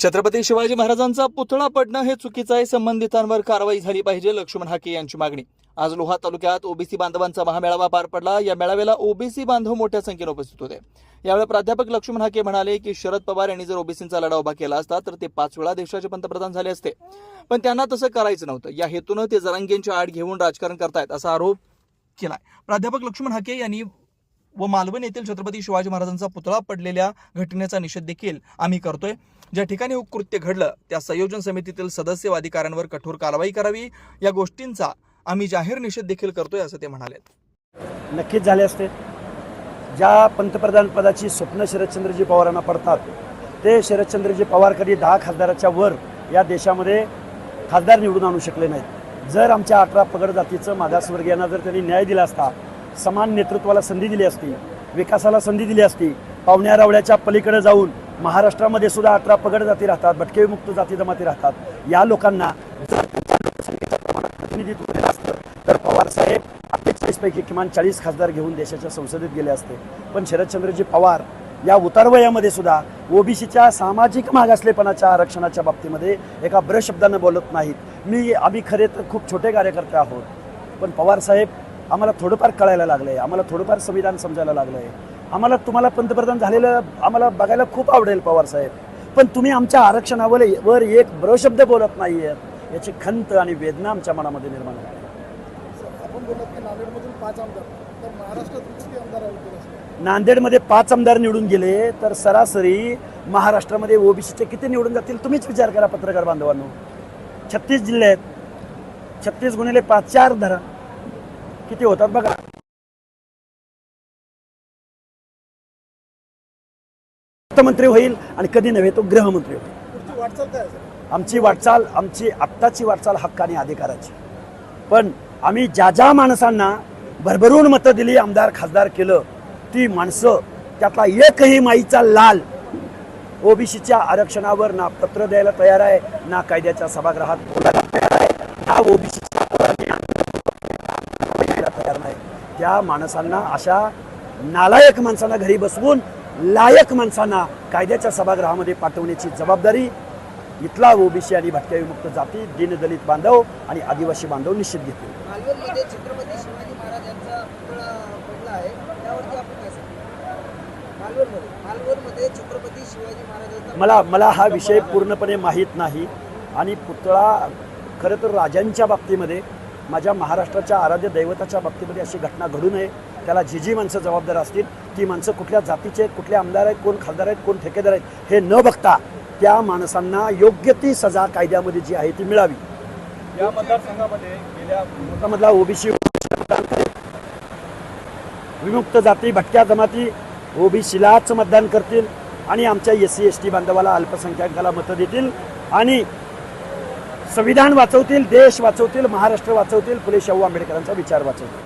छत्रपती शिवाजी महाराजांचा पुतळा पडणं हे चुकीचं आहे. संबंधितांवर कारवाई झाली पाहिजे लक्ष्मण हाके यांची मागणी. आज लोहा तालुक्यात ओबीसी बांधवांचा महामेळावा पार पडला. या मेळाव्याला ओबीसी बांधव मोठ्या संख्येने उपस्थित होते. यावेळी प्राध्यापक लक्ष्मण हाके म्हणाले की शरद पवार यांनी जर ओबीसींचा लढा उभा केला असता तर ते पाच वेळा देशाचे पंतप्रधान झाले असते. पण त्यांना तसं करायचं नव्हतं. या हेतूनं ते जरांगेंची आड घेऊन राजकारण करतायत असा आरोप केलाय. प्राध्यापक लक्ष्मण हाके यांनी व मालवण येथील छत्रपती शिवाजी महाराजांचा पुतळा पडलेल्या घटनेचा निषेध देखील आम्ही करतोय. ज्या ठिकाणी हे कृत्य घडलं त्या संयोजन समितीतील सदस्य व अधिकाऱ्यांवर कठोर कारवाई करावी. या गोष्टींचा आम्ही जाहीर निषेध देखील करतोय असं ते म्हणाले नक्कीच झाले असते. ज्या पंतप्रधान पदाची स्वप्न शरदचंद्रजी पवारांना पडतात ते शरदचंद्रजी पवार कधी दहा खासदाराच्या वर या देशामध्ये खासदार निवडून आणू शकले नाहीत. जर आमच्या अठरा पगड जातीचं मागासवर्गीयांना जर त्यांनी न्याय दिला असता समान नेतृत्वाला संधी दिली असती विकासाला संधी दिली असती पावण्या रावळ्याच्या पलीकडे जाऊन महाराष्ट्रामध्ये सुद्धा अठरा पगड जाती राहतात भटके मुक्त जाती जमाती राहतात. या लोकांना जर लोकसंख्येच्या प्रमाणात प्रतिनिधित्व असतं. तर पवार साहेब अठ्ठेचाळीसपैकी किमान चाळीस खासदार घेऊन देशाच्या संसदेत गेले असते. पण शरदचंद्रजी पवार या उतारवयामध्ये सुद्धा ओबीसीच्या सामाजिक मागासलेपणाच्या आरक्षणाच्या बाबतीमध्ये एका ब्र शब्दानं बोलत नाहीत. मी आम्ही खरे तर खूप छोटे कार्यकर्ते आहोत. पण पवार साहेब आम्हाला थोडंफार कळायला लागलं आहे आम्हाला थोडंफार संविधान समजायला लागलं आहे आम्हाला तुम्हाला पंतप्रधान झालेलं आम्हाला बघायला खूप आवडेल पवार साहेब. पण तुम्ही आमच्या आरक्षणावर वर एक ब्रशब्द बोलत नाही आहेत याची खंत आणि वेदना आमच्या मनामध्ये निर्माण होते नांदेडमध्ये पाच आमदार निवडून गेले तर सरासरी महाराष्ट्रामध्ये ओबीसीचे किती निवडून जातील तुम्हीच विचार करा पत्रकार बांधवांनो. छत्तीस जिल्हे आहेत. छत्तीस गुणिले पाच चार धरा किती होतात बघा. अर्थमंत्री होईल आणि कधी नव्हे तो गृहमंत्री होईल. आमची वाटचाल आमची आत्ताची वाटचाल हक्क आणि अधिकाराची. पण आम्ही ज्या ज्या माणसांना भरभरून मतं दिली आमदार खासदार केलं ती माणसं त्यातला एकही माईचा लाल ओबीसीच्या आरक्षणावर ना पत्र द्यायला तयार आहे ना कायद्याच्या सभागृहात बोलायला तयार आहे ना ओबीसीच्या तयार नाही त्या माणसांना अशा नालायक माणसांना घरी बसवून लायक माणसांना कायद्याच्या सभागृहामध्ये पाठवण्याची जबाबदारी इथला ओबीसी आणि भटक्या विमुक्त जाती दीनदलित बांधव आणि आदिवासी बांधव निश्चित घेतील. मला मला हा विषय पूर्णपणे माहीत नाही आणि पुतळा खरं तर राजांच्या बाबतीमध्ये माझ्या महाराष्ट्राच्या आराध्य दैवताच्या बाबतीमध्ये अशी घटना घडू नये. त्याला जी जी माणसं जबाबदार असतील ती माणसं कुठल्या जातीचे आहेत कुठले आमदार आहेत कोण खासदार आहेत कोण ठेकेदार आहेत हे न बघता त्या माणसांना योग्य ती सजा कायद्यामध्ये जी आहे ती मिळावी. या मतदारसंघामध्ये गेल्या ओबीसी विमुक्त जाती भटक्या जमाती ओबीसीलाच मतदान करतील आणि आमच्या एस सी एस टी बांधवाला अल्पसंख्याकाला मतं देतील आणि संविधान वाचवतील देश वाचवतील महाराष्ट्र वाचवतील फुले शाहू आंबेडकरांचा विचार वाचवतील.